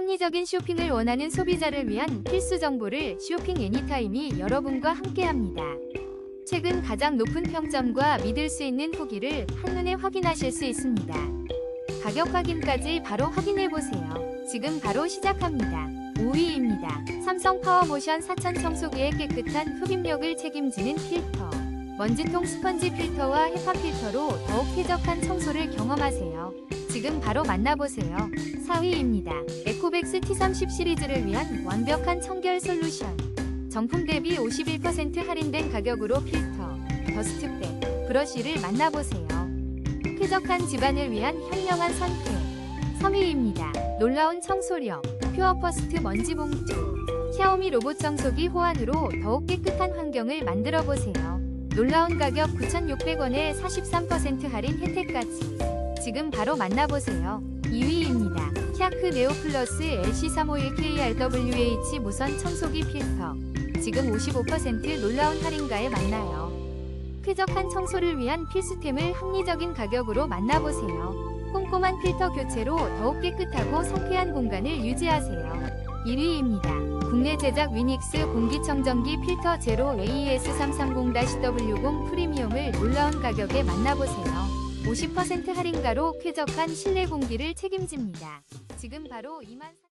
합리적인 쇼핑을 원하는 소비자를 위한 필수 정보를 쇼핑 애니타임이 여러분과 함께합니다. 최근 가장 높은 평점과 믿을 수 있는 후기를 한눈에 확인하실 수 있습니다. 가격 확인까지 바로 확인해 보세요. 지금 바로 시작합니다. 5위입니다. 삼성 파워모션 4000 청소기의 깨끗한 흡입력을 책임지는 필터. 먼지통 스펀지 필터와 헤파 필터로 더욱 쾌적한 청소를 경험하세요. 지금 바로 만나보세요. 4위입니다. 에코백스 T30 시리즈를 위한 완벽한 청결 솔루션. 정품 대비 51% 할인된 가격으로 필터, 더스트백, 브러쉬를 만나보세요. 쾌적한 집안을 위한 현명한 선택. 3위입니다. 놀라운 청소력, 퓨어 퍼스트 먼지 봉투. 샤오미 로봇 청소기 호환으로 더욱 깨끗한 환경을 만들어 보세요. 놀라운 가격 9,600원에 43% 할인 혜택까지. 지금 바로 만나보세요. 2위입니다. 샤크 네오 플러스 LC351KRWH 무선 청소기 필터. 지금 55% 놀라운 할인가에 만나요. 쾌적한 청소를 위한 필수템을 합리적인 가격으로 만나보세요. 꼼꼼한 필터 교체로 더욱 깨끗하고 상쾌한 공간을 유지하세요. 1위입니다. 국내 제작 위닉스 공기청정기 필터 제로 AES330-W0 프리미엄을 놀라운 가격에 만나보세요. 50% 할인가로 쾌적한 실내 공기를 책임집니다. 지금 바로 2만